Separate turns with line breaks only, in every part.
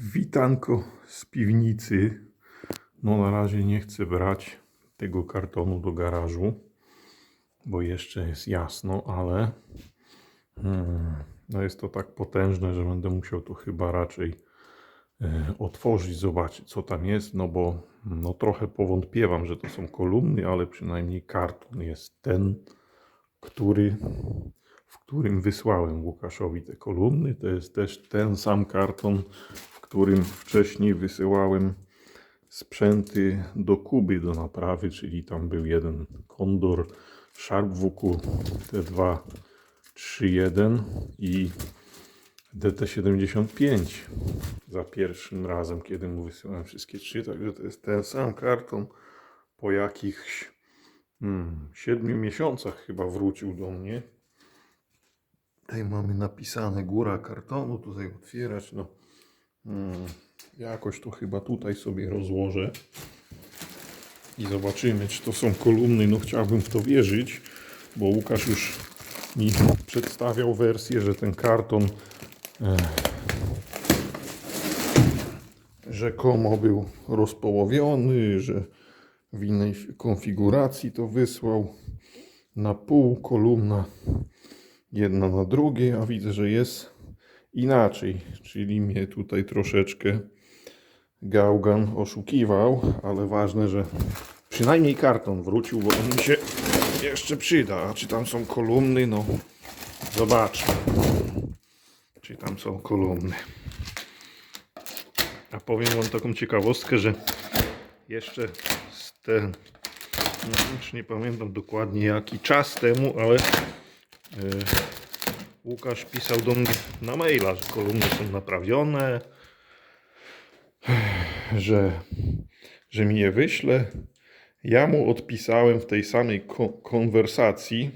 Witanko z piwnicy. No na razie nie chcę brać tego kartonu do garażu, bo jeszcze jest jasno, ale hmm, no jest to tak potężne, że będę musiał to chyba raczej e, otworzyć, zobaczyć co tam jest, no bo no trochę powątpiewam, że to są kolumny, ale przynajmniej karton jest ten, który w którym wysłałem Łukaszowi te kolumny. To jest też ten sam karton, którym wcześniej wysyłałem sprzęty do Kuby do naprawy, czyli tam był jeden Kondor Sharp WQ T2 3.1 i DT75 za pierwszym razem, kiedy mu wysyłałem wszystkie trzy, także to jest ten sam karton po jakichś hmm, 7 miesiącach chyba wrócił do mnie. Tutaj mamy napisane góra kartonu, tutaj otwierać, no hmm, jakoś to chyba tutaj sobie rozłożę i zobaczymy, czy to są kolumny, no chciałbym w to wierzyć, bo Łukasz już mi przedstawiał wersję, że ten karton e, rzekomo był rozpołowiony, że w innej konfiguracji to wysłał. Na pół kolumna jedna na drugiej, a widzę, że jest inaczej, czyli mnie tutaj troszeczkę Gaugan oszukiwał, ale ważne, że przynajmniej karton wrócił, bo on mi się jeszcze przyda. A czy tam są kolumny? No, zobaczmy. Czy tam są kolumny. A powiem Wam taką ciekawostkę, że jeszcze z te, no, już nie pamiętam dokładnie jaki czas temu, ale E, Łukasz pisał do mnie na maila, że kolumny są naprawione, że, że mi je wyśle. Ja mu odpisałem w tej samej ko- konwersacji,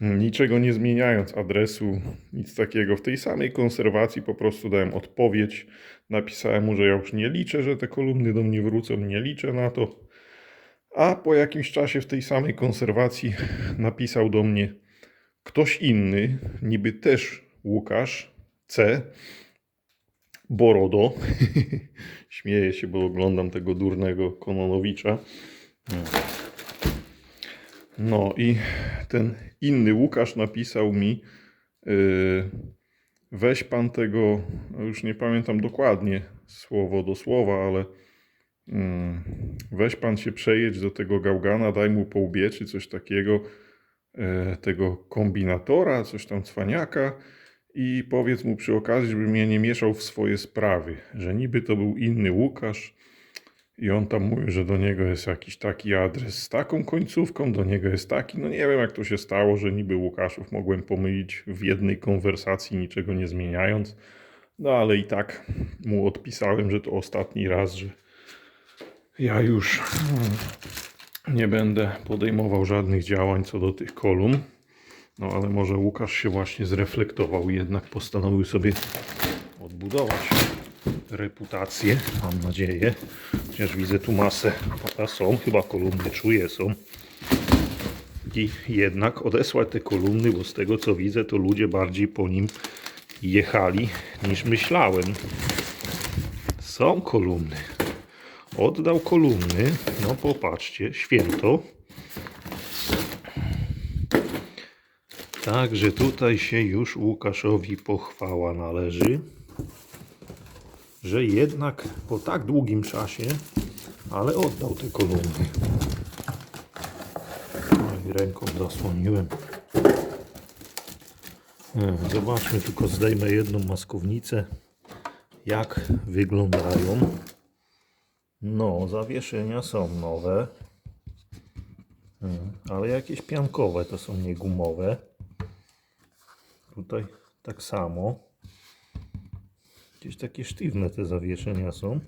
niczego nie zmieniając adresu, nic takiego. W tej samej konserwacji po prostu dałem odpowiedź. Napisałem mu, że ja już nie liczę, że te kolumny do mnie wrócą, nie liczę na to. A po jakimś czasie w tej samej konserwacji napisał do mnie, ktoś inny, niby też Łukasz C. Borodo. Śmieję się, bo oglądam tego durnego Kononowicza. No i ten inny Łukasz napisał mi yy, weź pan tego, już nie pamiętam dokładnie słowo do słowa, ale yy, weź pan się przejedź do tego gałgana, daj mu po łbie, czy coś takiego tego kombinatora, coś tam cwaniaka i powiedz mu przy okazji, żeby mnie nie mieszał w swoje sprawy, że niby to był inny Łukasz i on tam mówił, że do niego jest jakiś taki adres z taką końcówką, do niego jest taki, no nie wiem jak to się stało, że niby Łukaszów mogłem pomylić w jednej konwersacji, niczego nie zmieniając, no ale i tak mu odpisałem, że to ostatni raz, że ja już hmm, nie będę podejmował żadnych działań co do tych kolumn. No ale może Łukasz się właśnie zreflektował i jednak postanowił sobie odbudować reputację, mam nadzieję. Chociaż widzę tu masę, a są, chyba kolumny czuję, są. I jednak odesłać te kolumny, bo z tego co widzę, to ludzie bardziej po nim jechali niż myślałem. Są kolumny. Oddał kolumny. No popatrzcie, święto. Także tutaj się już Łukaszowi pochwała należy, że jednak po tak długim czasie, ale oddał te kolumny. No i ręką zasłoniłem. E, Zobaczmy, tylko zdejmę jedną maskownicę, jak wyglądają. No, zawieszenia są nowe. Hmm, Ale jakieś piankowe to są nie gumowe. Tutaj tak samo. Gdzieś takie sztywne te zawieszenia są.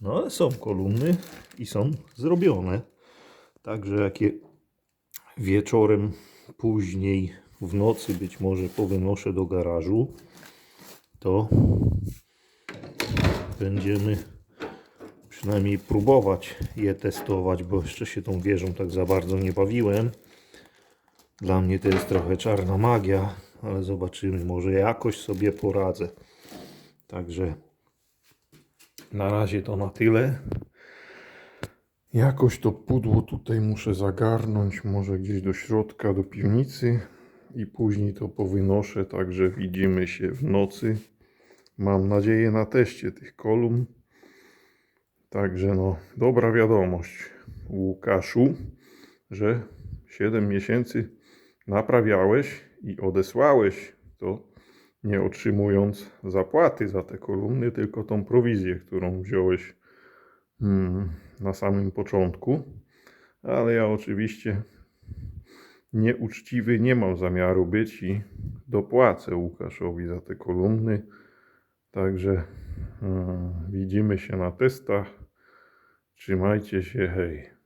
No ale są kolumny i są zrobione. Także jakie wieczorem później w nocy być może powynoszę do garażu, to będziemy przynajmniej próbować je testować, bo jeszcze się tą wieżą tak za bardzo nie bawiłem. Dla mnie to jest trochę czarna magia, ale zobaczymy, może jakoś sobie poradzę. Także Na razie to na tyle. Jakoś to pudło tutaj muszę zagarnąć, może gdzieś do środka, do piwnicy i później to powynoszę, także widzimy się w nocy. Mam nadzieję na teście tych kolumn. Także no, dobra wiadomość Łukaszu, że 7 miesięcy naprawiałeś i odesłałeś to nie otrzymując zapłaty za te kolumny, tylko tą prowizję, którą wziąłeś mm, na samym początku. Ale ja oczywiście nieuczciwy nie mam zamiaru być i dopłacę Łukaszowi za te kolumny. Także mm, widzimy się na testach. Trzymajcie się, hej.